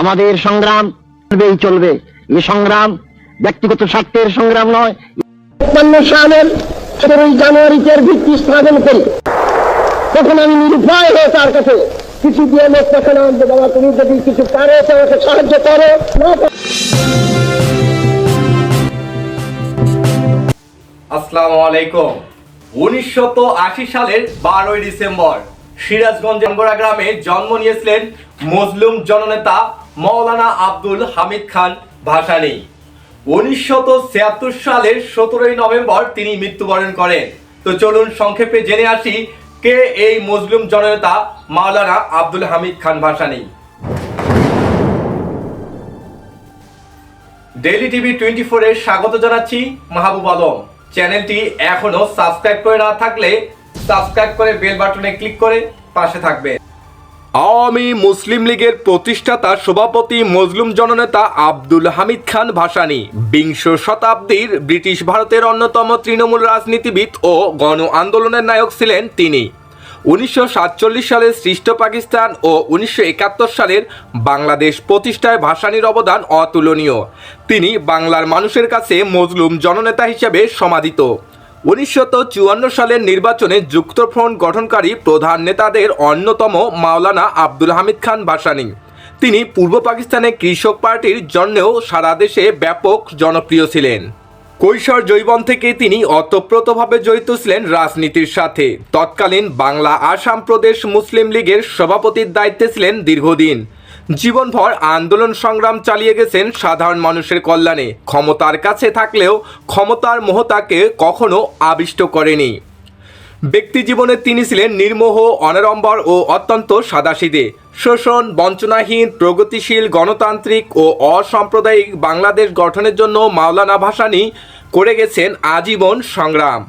আমাদের সংগ্রাম চলবেই চলবে। এই সংগ্রাম ব্যক্তিগত স্বার্থের সংগ্রাম নয় সালের সতেরোই জানুয়ারিতে ভিত্তি স্থাপন করি। তখন আমি নিরুপায় হয়ে তার কাছে কিছু দিয়ে লোক পাঠালাম যে বাবা তুমি যদি কিছু পারো আমাকে সাহায্য করো। আসসালামু আলাইকুম। উনিশশো আশি সালের বারোই ডিসেম্বর সিরাজগঞ্জ গ্রামে জন্ম নিয়েছিলেন মজলুম জননেতা মৌলানা আব্দুল হামিদ খান ভাসানী উনিশশো ছিয়াত্তর সালের সতেরোই নভেম্বর তিনি মৃত্যুবরণ করেন। তো চলুন সংক্ষেপে জেনে আসি কে এই মজলুম জননেতা Maulana Abdul Hamid Khan Bhasani daily TV twenty ফোরে স্বাগত জানাচ্ছি মাহবুব আলম। চ্যানেলটি এখনও সাবস্ক্রাইব করে না থাকলে সাবস্ক্রাইব করে বেল বাটনে ক্লিক করে পাশে থাকবেন। আওয়ামী মুসলিম লীগের প্রতিষ্ঠাতা সভাপতি মজলুম জননেতা আব্দুল হামিদ খান ভাসানি, বিংশ শতাব্দীর ব্রিটিশ ভারতের অন্যতম তৃণমূল রাজনীতিবিদ ও গণ আন্দোলনের নায়ক ছিলেন তিনি। উনিশশো সালের সৃষ্ট পাকিস্তান ও উনিশশো একাত্তর সালের বাংলাদেশ প্রতিষ্ঠায় ভাসানীর অবদান অতুলনীয়। তিনি বাংলার মানুষের কাছে মজলুম জননেতা হিসেবে সমাদিত উনিশশো চুয়ান্ন সালের নির্বাচনে যুক্তফ্রন্ট গঠনকারী প্রধান নেতাদের অন্যতম মাওলানা আব্দুল হামিদ খান ভাসানী তিনি পূর্ব পাকিস্তানে কৃষক পার্টির জন্যেও সারা দেশে ব্যাপক জনপ্রিয় ছিলেন। কৈশোর জৈবন থেকে তিনি অতপ্রতভাবে জড়িত ছিলেন রাজনীতির সাথে। তৎকালীন বাংলা আসাম প্রদেশ মুসলিম লীগের সভাপতির দায়িত্বে ছিলেন দীর্ঘদিন। জীবনভর আন্দোলন সংগ্রাম চালিয়ে গেছেন সাধারণ মানুষের কল্যাণে। ক্ষমতার কাছে থাকলেও ক্ষমতার মোহ তাকে কখনো আবিষ্ট করেনি। ব্যক্তি জীবনে তিনি ছিলেন নির্মোহ অনারম্বর ও অত্যন্ত সাদাসিদে। শোষণ, বঞ্চনাহীন, প্রগতিশীল গণতান্ত্রিক ও অসাম্প্রদায়িক বাংলাদেশ গঠনের জন্য মাওলানা ভাসানী করে গেছেন আজীবন সংগ্রাম।